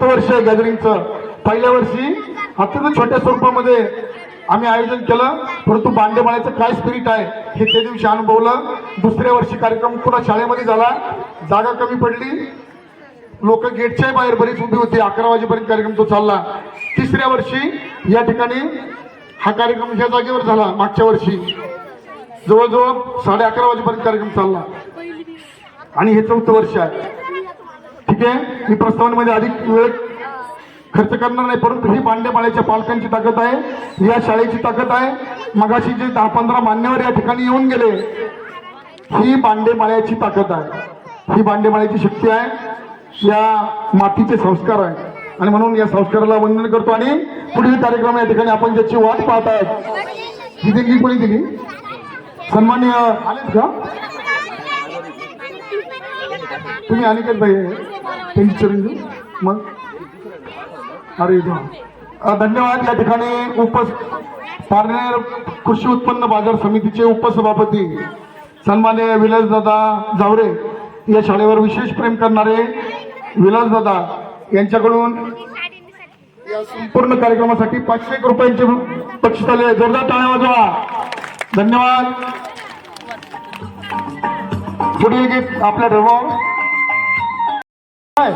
चौथं वर्ष आहे गॅदरिंगचं पहिल्या वर्षी अत्यंत छोट्या स्वरूपामध्ये आम्ही आयोजन केलं. परंतु बांडेमाळ्याचं काय स्पिरिट आहे हे त्या दिवशी अनुभवलं. दुसऱ्या वर्षी कार्यक्रम पुन्हा शाळेमध्ये झाला. जागा कमी पडली. लोक गेटच्या बाहेर बरीच उभी होती. अकरा वाजेपर्यंत कार्यक्रम तो चालला. तिसऱ्या वर्षी या ठिकाणी हा कार्यक्रम ह्या जागेवर झाला मागच्या वर्षी. जवळजवळ साडे अकरा वाजेपर्यंत कार्यक्रम चालला. आणि हे चौथं वर्ष आहे. ठीक आहे? मी प्रस्तावांमध्ये अधिक वेळ खर्च करणार नाही परंतु ही पांडेमाळ्याच्या पालकांची ताकद आहे या शाळेची ताकद आहे. मगाशी जे दहा पंधरा मान्यवर या ठिकाणी येऊन गेले ही बांडेमाळ्याची ताकद आहे. ही बांडेमाळ्याची शक्ती आहे. या मातीचे संस्कार आहे आणि म्हणून या संस्काराला वंदन करतो आणि पुढील कार्यक्रम या ठिकाणी आपण ज्याची वाट पाहत आहोत ही देणगी कोणी दिली? सन्मान्य आलेत का? तुम्ही अनेकच भाई त्यांची चिरंजीव मग? अरे धन्यवाद. या ठिकाणी उप पारनेर कृषी उत्पन्न बाजार समितीचे उपसभापती सन्मान्य विलासदादा जावरे या शाळेवर विशेष प्रेम करणारे विलासदादा यांच्याकडून या संपूर्ण कार्यक्रमासाठी पाचशे एक रुपयांचे बक्षीस आले जोरदार टाळ्या वाजवा. धन्यवाद. पुढील गीत आपल्या ठरवा. はい。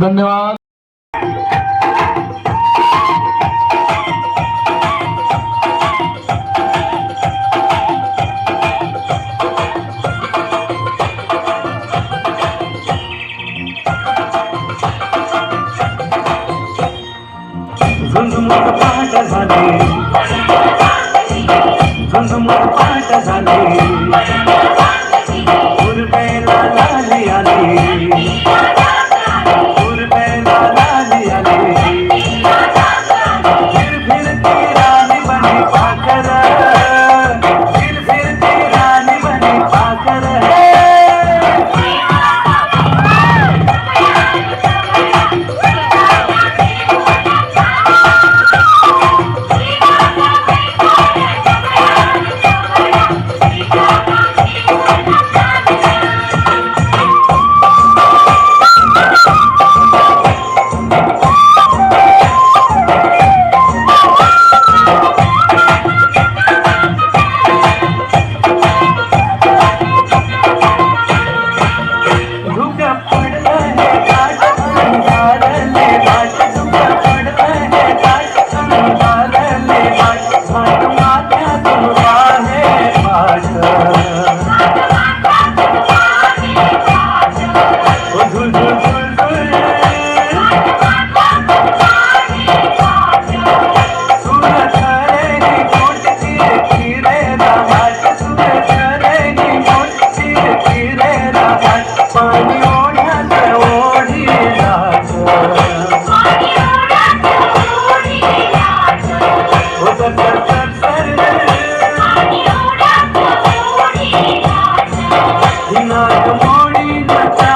धन्यवाद। झुंझुमुक पाठ झाले. झुंझुमुक पाठ झाले. ही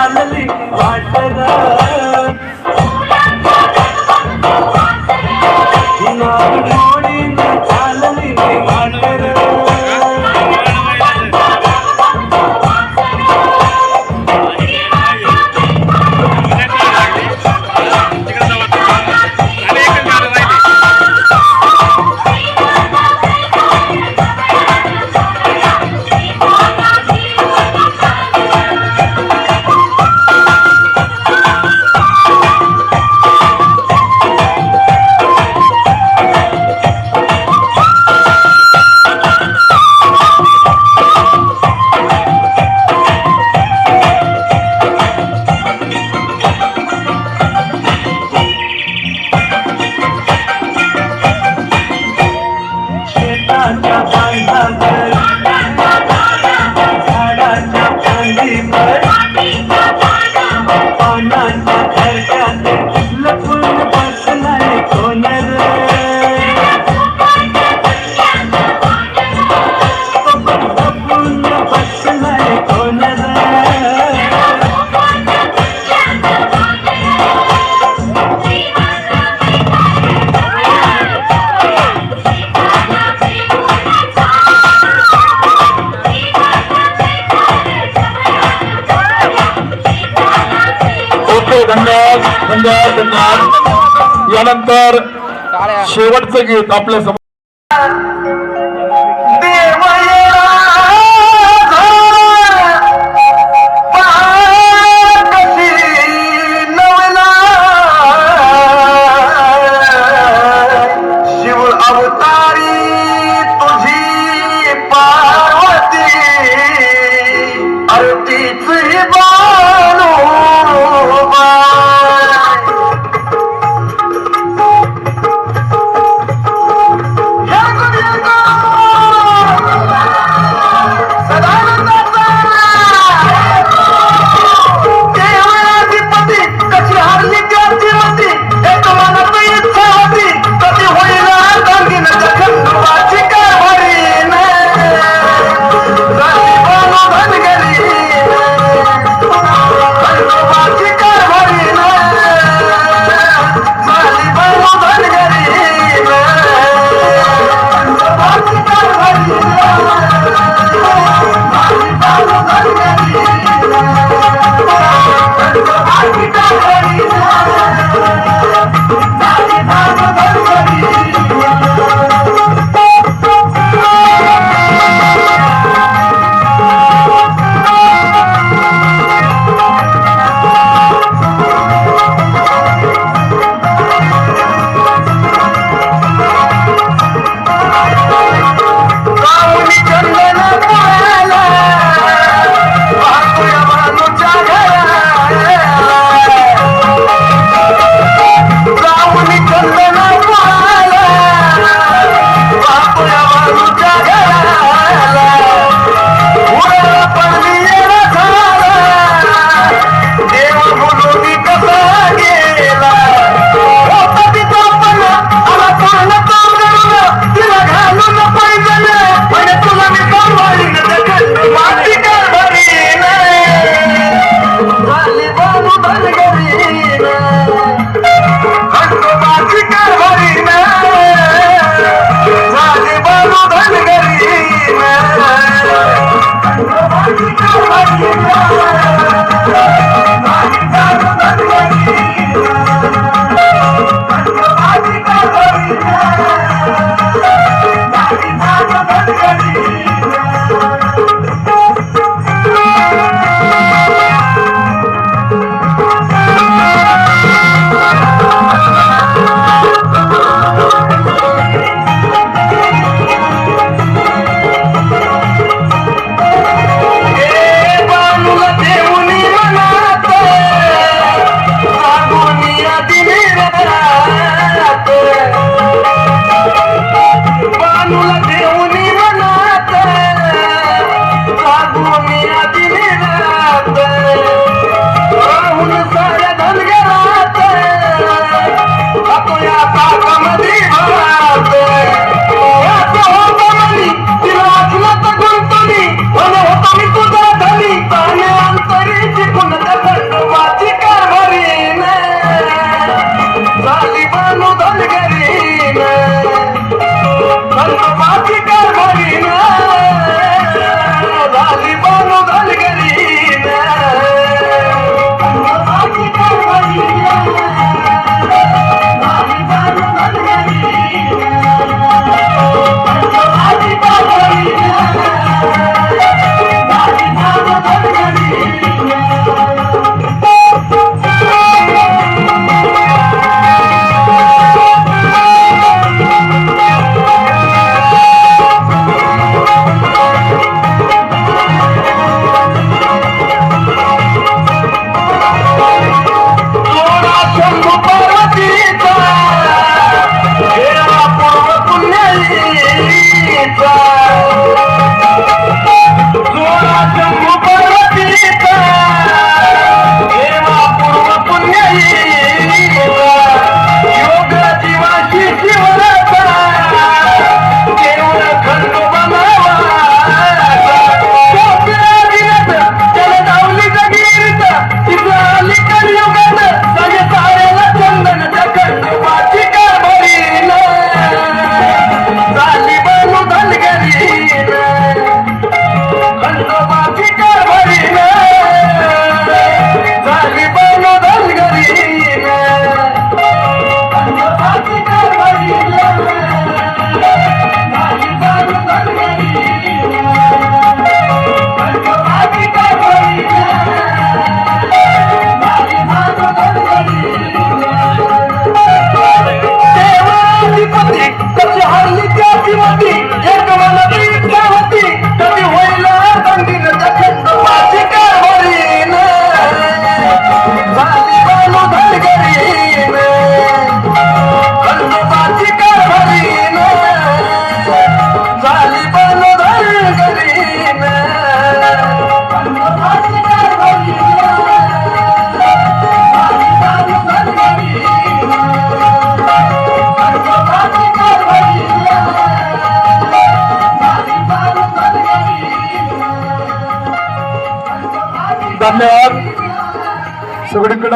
धन्यवाद धन्यवाद धन्यवाद. यानंतर शेवटचं गीत आपल्या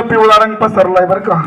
पिवळा रंग पसरलाय बरं का.